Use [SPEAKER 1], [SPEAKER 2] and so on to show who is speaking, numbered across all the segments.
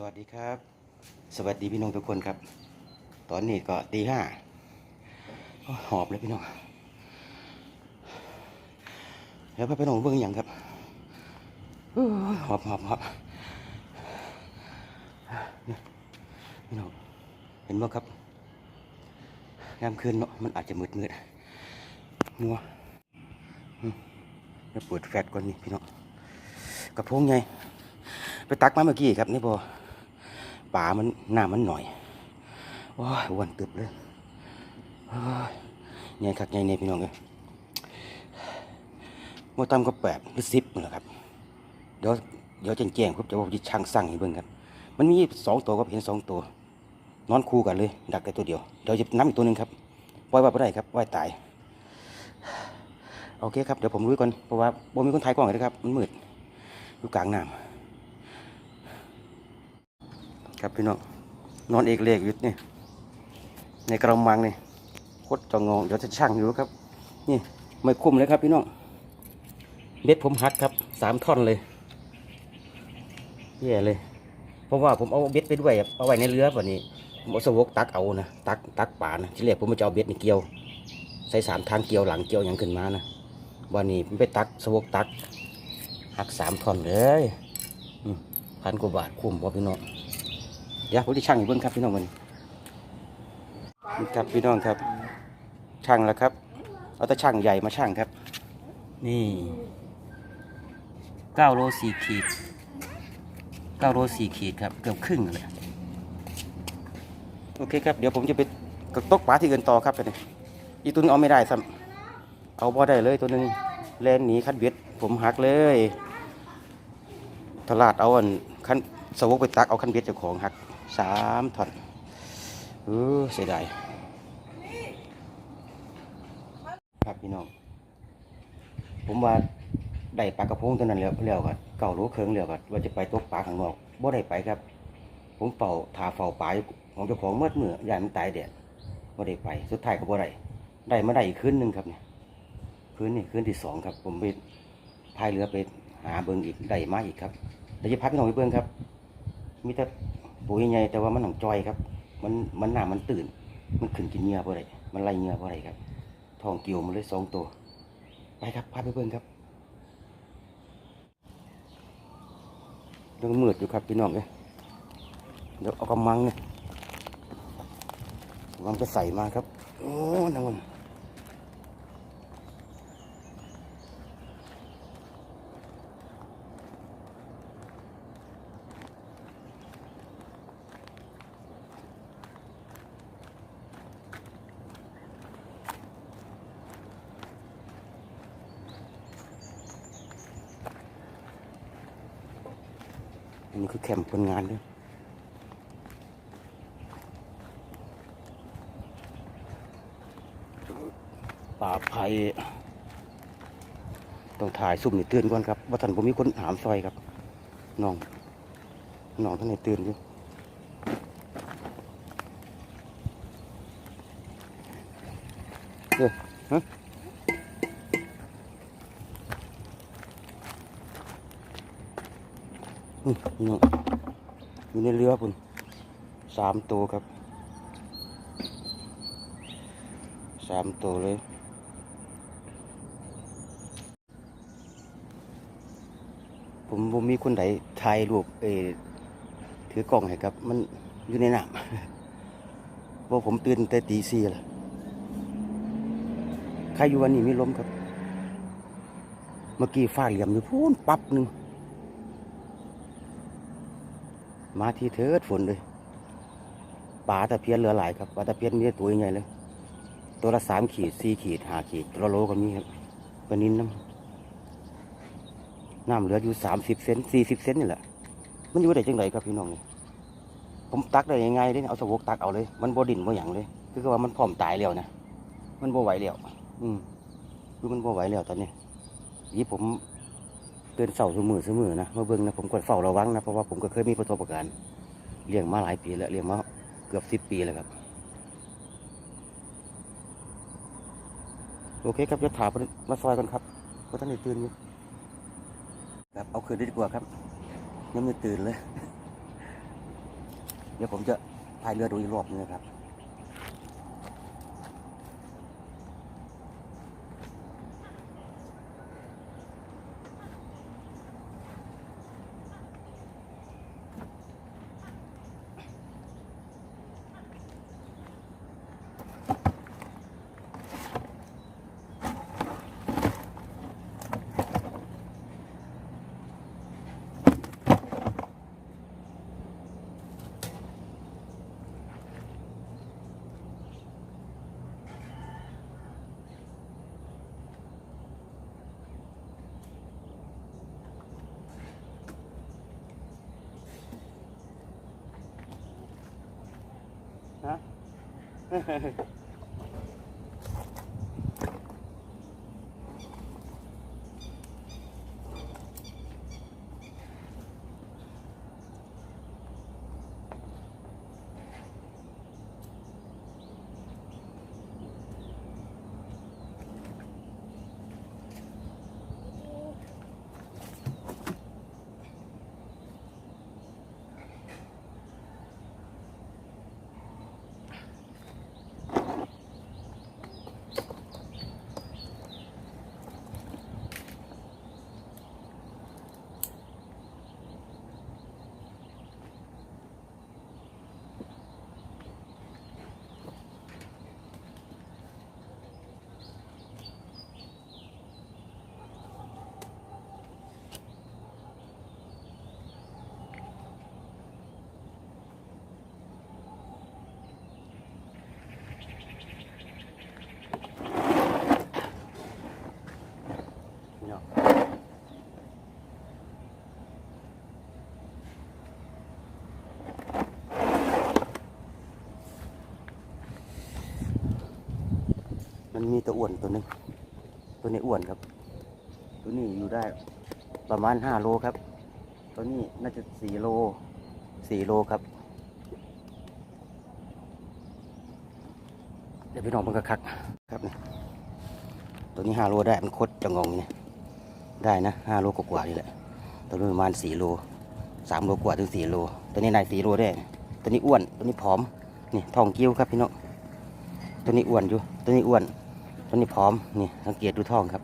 [SPEAKER 1] สวัสดีครับ สวัสดีพี่น้องทุกคนครับ ตอนนี้ก็ตีห้าหอบเลยพี่น้องแล้วพาพี่น้องเบิ่งอย่างครับหอบหอบหอบพี่น้องเห็นบ่ครับยามคืนเนาะมันอาจจะมืดมืดมัวอืมเดี๋ยวเปิดแฟลชก่อนนี่พี่น้องกระพงไงไปตักมาเมื่อกี้ครับนี่พอ ป่ามันหน้ามันหน่อยว้าวันตึบเลยว้ายใหญ่คักใหญ่เนี่ยพี่น้องเลยโมตามก็แปดหรือสิบนี่แหละครับ เดี๋ยวเดี๋ยวแจ้งๆครับจะบอกที่ช่างสั่งให้เบิ่งครับ มันมีสองตัวก็เห็นสองตัว นอนคู่กันเลย ดักแต่ตัวเดียว เดี๋ยวจะน้ำอีกตัวหนึ่งครับปล่อยไว้ไม่ได้ครับปล่อยตาย โอเคครับ เดี๋ยวผมรู้ก่อน เพราะว่าบ่มีคนถ่ายกล้องเลยครับ มันมืดอยู่กลางน้ำ ครับพี่น้องนอนเอกเลกอยู่นี่ในกระมังนี่โคตรจะงงเดี๋ยวจะช่างอยู่ครับ นี่ไม่คุ้มเลยครับพี่น้องเบ็ดผมหักครับสามท่อนเลยแย่เลย เพราะว่าผมเอาเบ็ดไปด้วยเอาไว้ในเรือแบบนี้ผมเอาสวกตักเอานะตักตักป่านะที่แรกผมจะเอาเบ็ดนี่เกี่ยว ใส่สามทางเกี่ยวหลังเกี่ยวอย่างขึ้นมานะวันนี้ผมไปตักสวกตักหักสามท่อนเลยพันกว่าบาทคุ้มบ่พี่น้อง เดี๋ยวผมจะช่างอยู่เบื้องครับพี่น้องมันนี่ครับพี่น้องครับ ช่างแล้วครับ เอาต่ช่างใหญ่มาช่างครับ นี่เก้าโลสี่ขีดเก้าโลสี่ขีดครับ เกือบครึ่งเลยโอเคครับ เดี๋ยวผมจะไปกระตกปลาที่อื่นต่อครับไปเลยอีตัวนึงเอาไม่ได้ซ้ำเอาบ่ได้เลยตัวหนึงแลนหนีคันเบ็ดผมหักเลย ตลาดเอาอันคันสวกไปตักเอาคันเบ็ดเจ้าของหัก สามท่อนเออเสียดายครับพี่น้อง ผมว่าได้ปลากระพงตัวนั้นแล้วแล้วก็เก่าโลเคิงแล้วก็ว่าจะไปตกปลาข้างนอกบ่ได้ไปครับ ผมเป่าถาเฝ้าปลาของเจ้าของเมื่อเมื่อยายมันตายแดดบ่ได้ไปสุดท้ายก็บ่ได้ได้มาได้อีกคืนหนึงครับเนี่ยคืนนี่คืนที่สองครับ ผมไปพายเรือไปหาเบิงอีกได้มาอีกครับเดี๋ยวจะพาพี่น้องไปเบิงครับมีแต่ ปูใหญ่ๆแต่ว่ามันหนังจอยครับ มันมันหนามันตื่น มันขึ้นกินเหงื่อบ่ได้มันไล่เหงื่อบ่ได้ครับทองเกี่ยวมันเลยสองตัว ไปครับพาไปเบิ่งครับยังมืดอยู่ครับพี่น้องเลยเดี๋ยวเอากำมังเนี่ยกำมังจะใส่มาครับ โอ้นังมัน นนี้คือแคมป์คนงานด้วยป่าไผ่ต้องถ่ายซุ่มนี่ตื่นก่อนครับว่าท่านผมมีคนหามซอยครับน้องน้องท่านไหนตื่นอยู่เด้อฮะ อืมนี่น้องอยู่ในเรือพุ่นสามตัวครับสามตัวเลยผมผมมีคนใดถ่ายรูปเอถือกล้องให้ครับ มันอยู่ในน้ำว่าผมตื่นแต่ตีสี่ละใครอยู่วันนี้มีลมครับ เมื่อกี้ฟ้าเหลี่ยมอยู่พูนปั๊บหนึ่ง มาที่เถิดฝนเลยปลาตะเพียนเหลือหลายครับปลาตะเพียนมีแต่ตัวใหญ่เลย ตัวละสามขีดสี่ขีดห้าขีดตัวโลก็มีครับปลานินน้ำน้ำเหลืออยู่สามสิบเซนสี่สิบเซนนี่แหละมันอยู่ได้จังไรครับพี่น้องนี่ผมตักได้ยังไงเลยเอาสวกตักเอาเลย มันบ่ดินบ่หยังเลย คือว่ามันพร้อมตายแล้วนะมันบ่ไหวแล้วอืมคือมันบ่ไหวแล้วตอนนี้ยี่ผม ตือนเสาเสมอเสมอนะมาเบิ่งนะผมก็เฝ้าระวังนะเพราะว่าผมก็เคยมีประสบการณ์เลี้ยงมาหลายปีแล้วเลี้ยงมาเกือบสิบปีแล้วครับโอเคครับจะถามมาซอยกันครับเพราะท่านได้ตื่นอยู่ครับเอาคืนได้ดีกว่าครับยังไม่ตื่นเลย เดี๋ยวผมจะพายเรือดูอีกรอบนึงนะครับ 嘿嘿嘿 มันมีตัวอ้วนตัวหนึงตัวนี้อ้วนครับ ตัวนี้อยู่ได้ประมาณห้าโลครับ ตัวนี้น่าจะสี่โลสี่โลครับ เดี๋ยวพี่น้องมันก็คักครับนี่ตัวนี้ห้าโลได้มันคดจะงงเนี่ยได้นะห้าโลกว่าๆนี่แหละตัวนี้ประมาณสี่โลสามโลกว่าถึงสี่โลตัวนี้นายสี่โลได้ตัวนี้อ้วนตัวนี้ผอมนี่ทองกิ้วครับพี่น้องตัวนี้อ้วนอยู่ตัวนี้อ้วน ตอนนี้พร้อม นี่สังเกตดูท้องครับ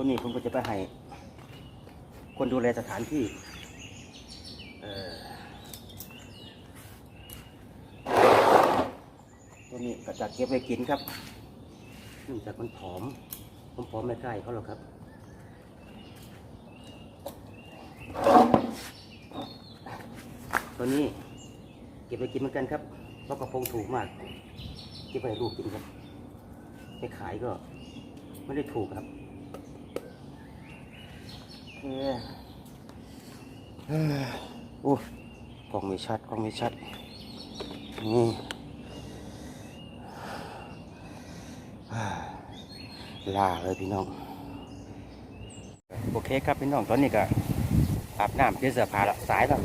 [SPEAKER 1] ตัวนี้ผมก็จะไปให้ คนดูแลสถานที่ตัวนี้ก็จะเก็บไว้กินครับเนื่องจากมันผอมผมผอมไม่ใกล้เขาหรอกครับตัวนี้เก็บไปกินเหมือนกันครับเพราะกระพงถูกมาก เก็บไปลูกกินครับไปขายก็ไม่ได้ถูกครับ โอ้กล้องไม่ชัดกล้องไม่ชัด นี่ลาเลยพี่น้อง โอเคครับพี่น้องตอนนี้ก็อาบน้ำเปลี่ยนเสื้อผ้าละสายแล้ว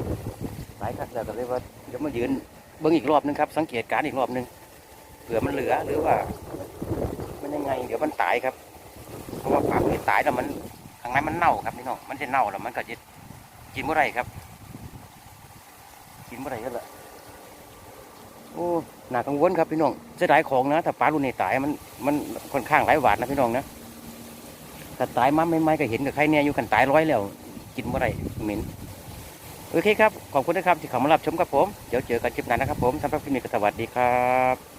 [SPEAKER 1] สายครับแล้วก็เลยว่าเดี๋ยวมายืนเบิ้งอีกรอบนึงครับ สังเกตการอีกรอบนึงเผื่อมันเหลือหรือว่า มันยังไง เดี๋ยวมันตายครับ เพราะว่าปลาพวกนี้ตายแล้วมัน ข้างในมันเน่าครับพี่น้องมันจะเน่าแล้วมันก็จะกินเมื่อไรครับ กินเมื่อไรก็ละโอ้หนากังวลครับพี่น้องเสียดายของนะถ้าปลารุ่นนี้ตายมันมันค่อนข้างหลายบาทนะพี่น้องนะถ้าตายมาไม่ไม่ก็เห็นกับใครเนี่ยอยู่กันตายร้อยแล้ว กินเมื่อไรเหม็นโอเคครับ ขอบคุณนะครับที่เข้ามารับชมครับผม เดี๋ยวเจอกันคลิปหน้านะครับผมสำหรับคลิปนี้ก็สวัสดีครับ